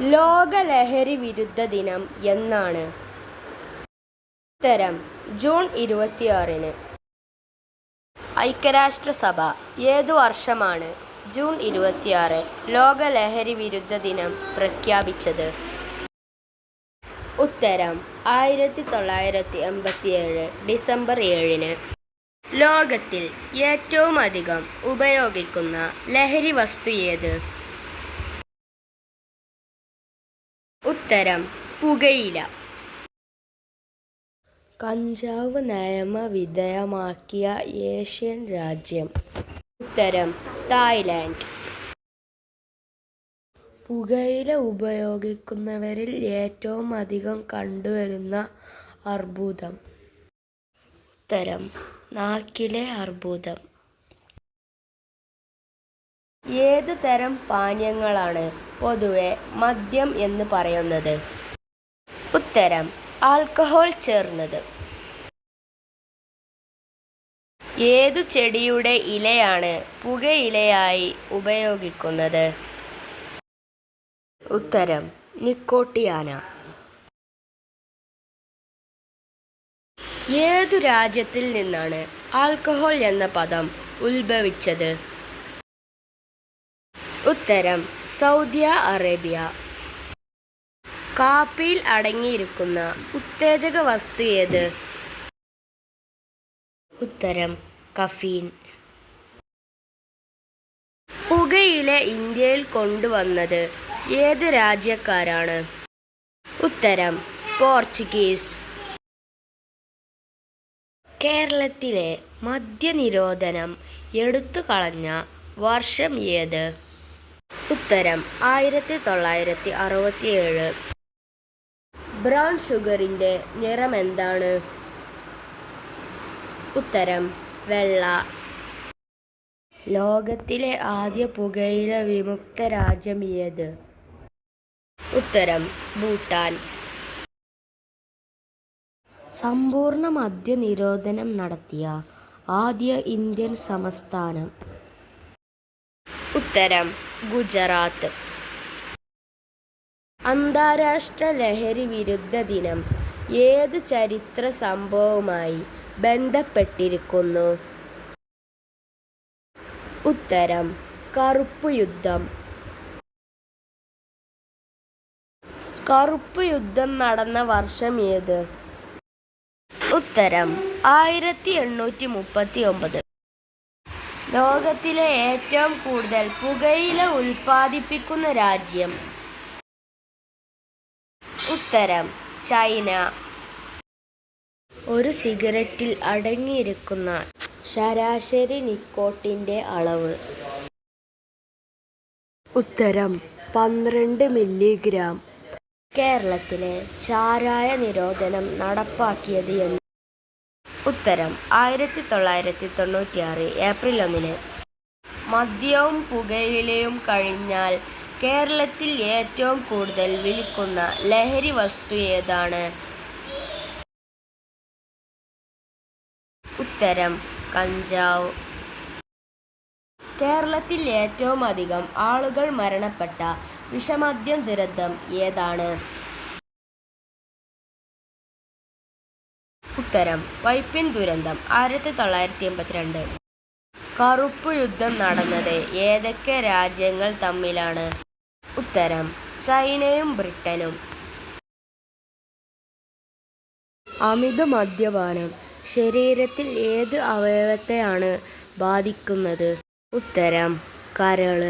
ലോക ലഹരി വിരുദ്ധ ദിനം എന്നാണ്. ഉത്തരം ജൂൺ ഇരുപത്തിയാറിന്. ഐക്യരാഷ്ട്രസഭ ഏതു വർഷമാണ് ജൂൺ ഇരുപത്തിയാറ് ലോകലഹരി വിരുദ്ധ ദിനം പ്രഖ്യാപിച്ചത്? ഉത്തരം ആയിരത്തി തൊള്ളായിരത്തി എൺപത്തിയേഴ് ഡിസംബർ ഏഴിന്. ലോകത്തിൽ ഏറ്റവും അധികം ഉപയോഗിക്കുന്ന ലഹരി വസ്തു ഏത്? ഉത്തരം. പുകയില. കഞ്ചാവ് നിയമവിധേയമാക്കിയ ഏഷ്യൻ രാജ്യം. ഉത്തരം. തായ്ലാൻഡ്. പുകയില ഉപയോഗിക്കുന്നവരിൽ ഏറ്റവും അധികം കണ്ടുവരുന്ന അർബുദം. ഉത്തരം. നാക്കിലെ അർബുദം. ഏത് തരം പാനീയങ്ങളാണ്? പൊതുവെ മദ്യം എന്ന് പറയുന്നത്. ഉത്തരം ആൽക്കഹോൾ ചേർന്നത്. ഏതു ചെടിയുടെ ഇലയാണ് പുകയിലയായി ഉപയോഗിക്കുന്നത്? ഉത്തരം നിക്കോട്ടിയാന. ഏതു രാജ്യത്തിൽ നിന്നാണ് ആൽക്കഹോൾ എന്ന പദം ഉത്ഭവിച്ചത്? ഉത്തരം സൗദി അറേബ്യ. കാപ്പിയിൽ അടങ്ങിയിരിക്കുന്ന ഉത്തേജക വസ്തു ഏത്? ഉത്തരം കഫീൻ. പുകയില ഇന്ത്യയിൽ കൊണ്ടുവന്നത് ഏത് രാജ്യക്കാരാണ്? ഉത്തരം പോർച്ചുഗീസ്. കേരളത്തിലെ മദ്യനിരോധനം എടുത്തു കളഞ്ഞ വർഷം ഏത്? ഉത്തരം ആയിരത്തി തൊള്ളായിരത്തി അറുപത്തിയേഴ് ബ്രൗൺ ഷുഗറിന്റെ നിറം എന്താണ്? ഉത്തരം വെള്ള. ലോകത്തിലെ ആദ്യ പുകയില വിമുക്ത രാജ്യം ഏത്? ഉത്തരം ഭൂട്ടാൻ. സമ്പൂർണ മദ്യനിരോധനം നടത്തിയ ആദ്യ ഇന്ത്യൻ സംസ്ഥാനം ഉത്തരം ഗുജറാത്ത്. അന്താരാഷ്ട്ര ലഹരി വിരുദ്ധ ദിനം. ഏത് ചരിത്ര സംഭവവുമായി ബന്ധപ്പെട്ടിരിക്കുന്നു? ഉത്തരം കറുപ്പ് യുദ്ധം. കറുപ്പ് യുദ്ധം നടന്ന വർഷം ഏത്? ഉത്തരം ആയിരത്തി എണ്ണൂറ്റി മുപ്പത്തി ഒമ്പത് ലോകത്തിലെ ഏറ്റവും കൂടുതൽ പുകയില ഉൽപ്പാദിപ്പിക്കുന്ന രാജ്യം. ഉത്തരം ചൈന. ഒരു സിഗരറ്റിൽ അടങ്ങിയിരിക്കുന്ന ശരാശരി നിക്കോട്ടിന്റെ അളവ്. ഉത്തരം പന്ത്രണ്ട് മില്ലിഗ്രാം. കേരളത്തിലെ ചാരായ നിരോധനം നടപ്പാക്കിയത് എന്ന് ഉത്തരം ആയിരത്തി തൊള്ളായിരത്തി തൊണ്ണൂറ്റിയാറ് ഏപ്രിൽ ഒന്നിന്. മദ്യവും പുകയിലയും കഴിഞ്ഞാൽ കേരളത്തിൽ ഏറ്റവും കൂടുതൽ വിൽക്കുന്ന ലഹരി വസ്തു ഏതാണ്? ഉത്തരം കഞ്ചാവ്. കേരളത്തിൽ ഏറ്റവും അധികം ആളുകൾ മരണപ്പെട്ട വിഷമദ്യം ദുരന്തം ഏതാണ്? ഉത്തരം. വൈപ്പിൻ ദുരന്തം ആയിരത്തി തൊള്ളായിരത്തി എൺപത്തിരണ്ട്. കറുപ്പ് യുദ്ധം നടന്നത് ഏതൊക്കെ രാജ്യങ്ങൾ തമ്മിലാണ്? ഉത്തരം ചൈനയും ബ്രിട്ടനും. അമിത മദ്യപാനം ശരീരത്തിൽ ഏത് അവയവത്തെയാണ് ബാധിക്കുന്നത്? ഉത്തരം കരൾ.